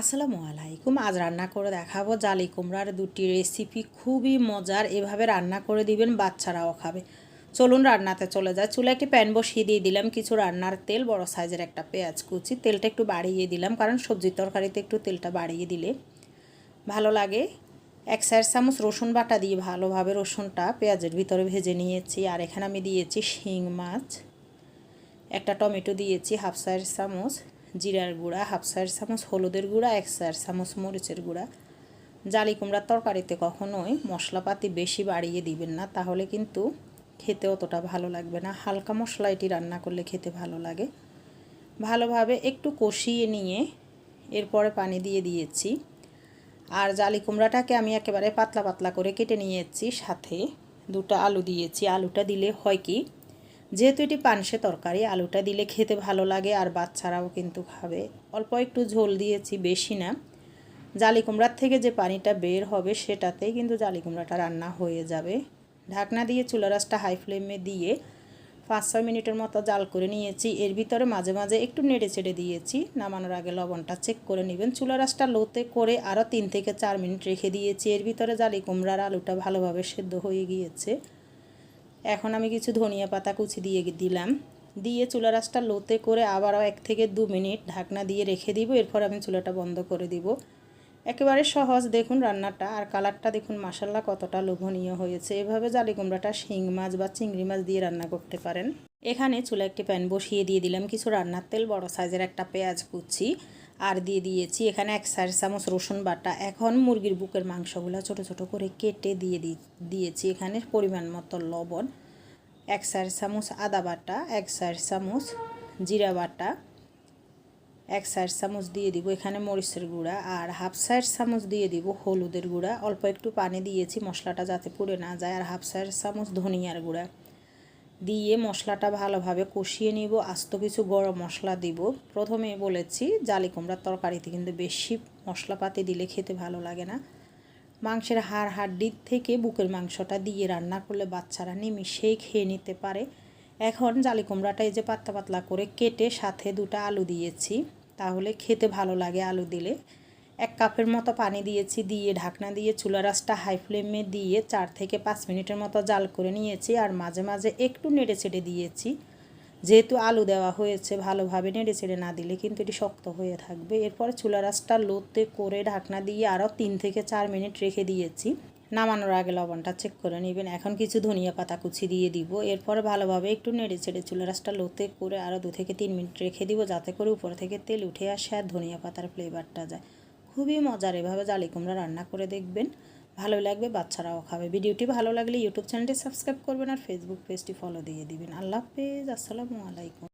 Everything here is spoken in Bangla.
আসসালামু আলাইকুম। আজ রান্না করে দেখাবো জালি কুমড়ার দুটি রেসিপি খুবই মজার। এভাবে রান্না করে দিবেন, বাচ্চারাও খাবে। চলুন রান্নাতে চলে যায় চুলে একটি প্যান বসিয়ে দিয়ে দিলাম কিছু রান্নার তেল, বড় সাইজের একটা পেঁয়াজ কুচি। তেলটা একটু বাড়িয়ে দিলাম, কারণ সবজির তরকারিতে একটু তেলটা বাড়িয়ে দিলে ভালো লাগে। এক চার চামচ রসুন বাটা দিয়ে ভালোভাবে রসুনটা পেঁয়াজের ভিতরে ভেজে নিয়েছি। আর এখানে আমি দিয়েছি শিং মাছ। একটা টমেটো দিয়েছি, হাফ চার চামচ। জিরার গুঁড়া, হাফ চার চামচ হলুদের গুঁড়া, এক চার চামচ মরিচের গুঁড়া। জালি কুমড়ার তরকারিতে কখনোই মশলাপাতি বেশি বাড়িয়ে দিবেন না, তাহলে কিন্তু খেতে অতটা ভালো লাগবে না। হালকা মশলা এটি রান্না করলে খেতে ভালো লাগে। ভালোভাবে একটু কষিয়ে নিয়ে এরপরে পানি দিয়ে দিয়েছি। আর জালি কুমড়াটাকে আমি একেবারে পাতলা পাতলা করে কেটে নিয়েছি, সাথে দুটো আলু দিয়েছি। আলুটা দিলে হয় কি যেহেতু এটি পানসে তরকারি, আলুটা দিলে খেতে ভালো লাগে আর বাচ্চারাও কিন্তু খাবে। অল্প একটু ঝোল দিয়েছি, বেশি না। জালি কুমড়ার থেকে যে পানিটা বের হবে সেটাতেই কিন্তু জালি কুমড়াটা রান্না হয়ে যাবে। ঢাকনা দিয়ে চুলা রাসটা হাই ফ্লেমে দিয়ে পাঁচ ছয় মিনিটের মতো জাল করে নিয়েছি। এর ভিতরে মাঝে মাঝে একটু নেড়ে চেড়ে দিয়েছি। নামানোর আগে লবণটা চেক করে নেবেন। চুলা রাসটা লোতে করে আরও তিন থেকে চার মিনিট রেখে দিয়েছি। এর ভিতরে জালি কুমড়ার আলুটা ভালোভাবে সেদ্ধ হয়ে গিয়েছে। এখন আমি কিছু ধনিয়া পাতা কুচি দিয়ে দিলাম। দিয়ে চুলা রাসটা লোতে করে আবারও এক থেকে দু মিনিট ঢাকনা দিয়ে রেখে দিব। এরপর আমি চুলাটা বন্ধ করে দিব। একেবারে সহজ দেখুন রান্নাটা। আর কালারটা দেখুন মাসাল্লা কতটা লোভনীয় হয়েছে। এভাবে জালি কুমড়াটা, শিং মাছ বা চিংড়ি মাছ দিয়ে রান্না করতে পারেন। এখানে চুলা একটি প্যান বসিয়ে দিয়ে দিলাম কিছু রান্নার তেল, বড় সাইজের একটা পেঁয়াজ কুচি। আর দিয়ে দিয়েছি এখানে এক চার চামচ রসুন বাটা। এখন মুরগির বুকের মাংসগুলো ছোট ছোট করে কেটে দিয়ে দিয়েছি এখানে পরিমাণ মতো লবণ, এক চার চামচ আদা বাটা, এক চার চামচ জিরা বাটা, এক চার চামচ দিয়ে দিব এখানে মরিচের গুঁড়া আর হাফ চার চামচ দিয়ে দিব হলুদের গুঁড়া। অল্প একটু পানি দিয়েছি, মশলাটা যাতে পুড়ে না যায়, আর হাফ চার চামচ ধনিয়ার গুঁড়া। দিয়ে মশলাটা ভালোভাবে কষিয়ে নিব। আস্ত কিছু গরম মশলা দিব। প্রথমে বলেছি, জালি কুমড়ার তরকারিতে কিন্তু বেশি মশলাপাতি দিলে খেতে ভালো লাগে না। মাংসের হাড় হাড্ডির থেকে বুকের মাংসটা দিয়ে রান্না করলে বাচ্চারা নিমিশেই খেয়ে নিতে পারে। এখন জালি কুমড়াটা এই যে পাতলা পাতলা করে কেটে সাথে দুটো আলু দিয়েছি। তাহলে খেতে ভালো লাগে আলু দিলে। এক কাপের মতো পানি দিয়েছি, দিয়ে ঢাকনা দিয়ে চুলা রাসটা হাই ফ্লেমে দিয়ে চার থেকে পাঁচ মিনিটের মতো জাল করে নিয়েছি আর মাঝে মাঝে একটু নেড়ে চেড়ে দিয়েছি। যেহেতু আলু দেওয়া হয়েছে, ভালোভাবে নেড়ে চেড়ে না দিলে কিন্তু এটি শক্ত হয়ে থাকবে। এরপরে চুলা রাসটা লোতে করে ঢাকনা দিয়ে আরও তিন থেকে চার মিনিট রেখে দিয়েছি। নামানোর আগে লবণটা চেক করে নেবেন। এখন কিছু ধনিয়া পাতা কুচি দিয়ে দিব। এরপরে ভালোভাবে একটু নেড়ে চেড়ে চুলা রাসটা লোতে করে আরও দু থেকে তিন মিনিট রেখে দিব, যাতে করে উপর থেকে তেল উঠে আসে আর ধনিয়া পাতার ফ্লেভারটা যায়। খুবই মজার। এভাবে জালি কুমড়া রান্না করে দেখবেন। ভালো লাগবে, বাচ্চারাও খাবে। ভিডিওটি ভালো লাগলে ইউটিউব চ্যানেলটি সাবস্ক্রাইব করবেন আর ফেসবুক পেজটি ফলো দিয়ে দিবেন। আল্লাহ হাফেজ, আসসালামু আলাইকুম।